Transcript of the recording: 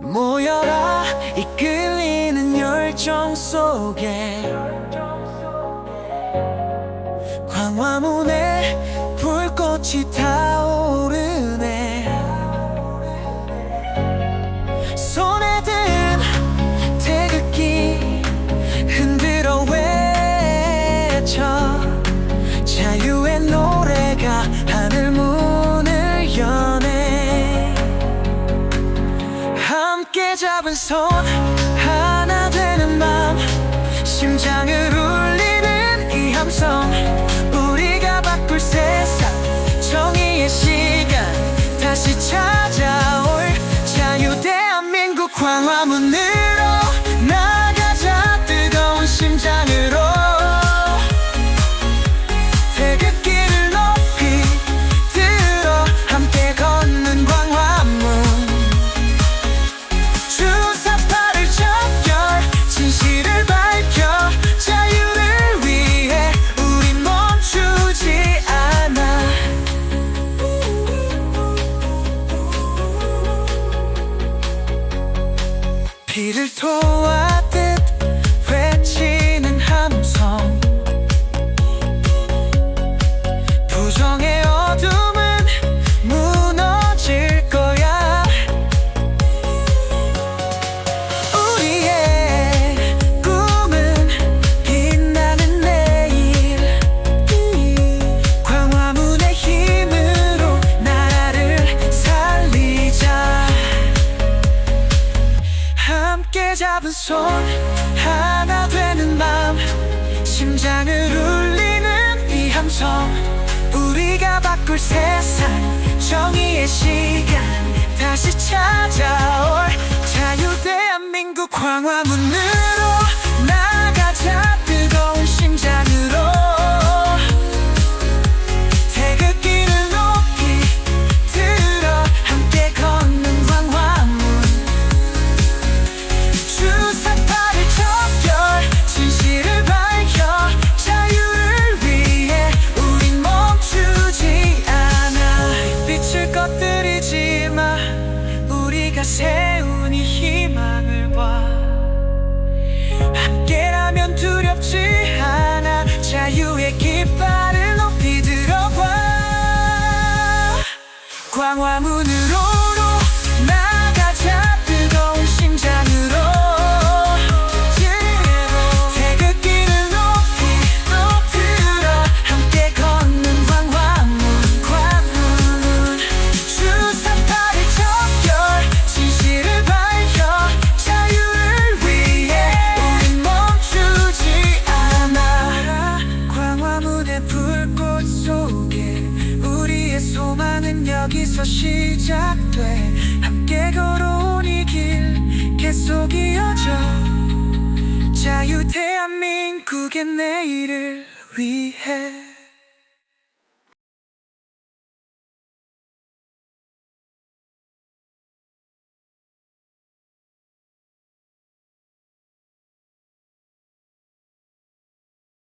모여라 이끌리는 열정 속에. 광화문 So. soul 비를 토와 때 손 하나 되는 마음 심장을 울리는 이 함성. 우리가 바꿀 세상 정의의 시간. 다시 찾아올 자유 대한민국 광화문을 네가 세운 이 희망을 봐. 함께라면 두렵지 않아. 자유의 깃발을 높이 들어봐 광화문으로 여기서 시작돼. 함께 걸어온 이 길 계속 이어져. 자유 대한민국의 내일을 위해.